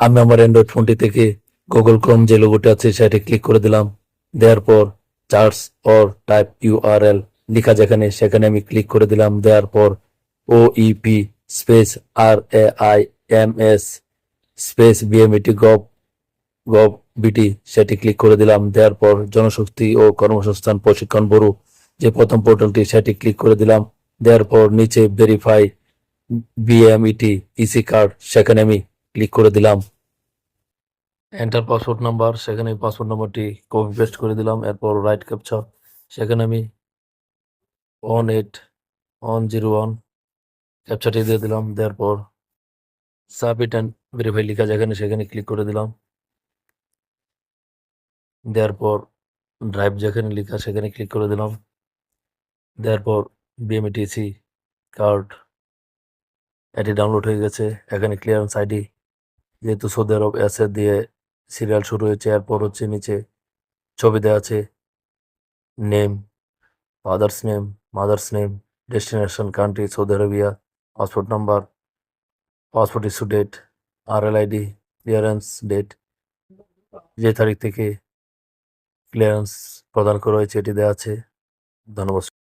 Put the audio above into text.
আমি আমার অ্যান্ড্রয়েড ফোনটি থেকে গুগল ক্রোম যে লোগোটি আছে সেটি ক্লিক করে দিলাম। দেওয়ার পর চার্জ অর টাইপ ইউআরএল লেখা যেখানে, সেখানে আমি ক্লিক করে দিলাম। দেওয়ার পর ও EP space R A I M S space BMET gov gov BT সেটি ক্লিক করে দিলাম। দেওয়ার পর জনশক্তি ও কর্মসংস্থান প্রশিক্ষণ ব্যুরো যে প্রথম পোর্টালটি সেটি ক্লিক করে দিলাম। দেওয়ার পর নিচে ভেরিফাই বিএমইটি ইসি কার্ড সেখানে আমি ক্লিক করে দিলাম। এন্টার পাসওয়ার্ড নাম্বার সেখানে পাসওয়ার্ড নাম্বারটি কপি পেস্ট করে দিলাম। এরপর রাইট ক্যাপচা সেখানে আমি one eight one zero one ক্যাপচাটি দিয়ে দিলাম। দেওয়ার পর সাবমিট অ্যান্ড ভেরিফাই লেখা যেখানে সেখানে ক্লিক করে দিলাম। দেওয়ার পর ড্রাইভ যেখানে লেখা সেখানে ক্লিক করে দিলাম। দেওয়ার পর বিএমটিসি কার্ড এটি ডাউনলোড হয়ে গেছে। এখানে ক্লিয়ারেন্স আইডি যেহেতু সৌদি আরব অ্যাসে দিয়ে সিরিয়াল শুরু হয়েছে এরপর হচ্ছে নিচে ছবি দেওয়া আছে name father's name mother's name destination country Saudi Arabia passport number passport issue date আর এল আইডি ক্লিয়ারেন্স ডেট যে তারিখ থেকে ক্লিয়ারেন্স প্রদান করা হয়েছে, এটি দেওয়া আছে। ধন্যবাদ।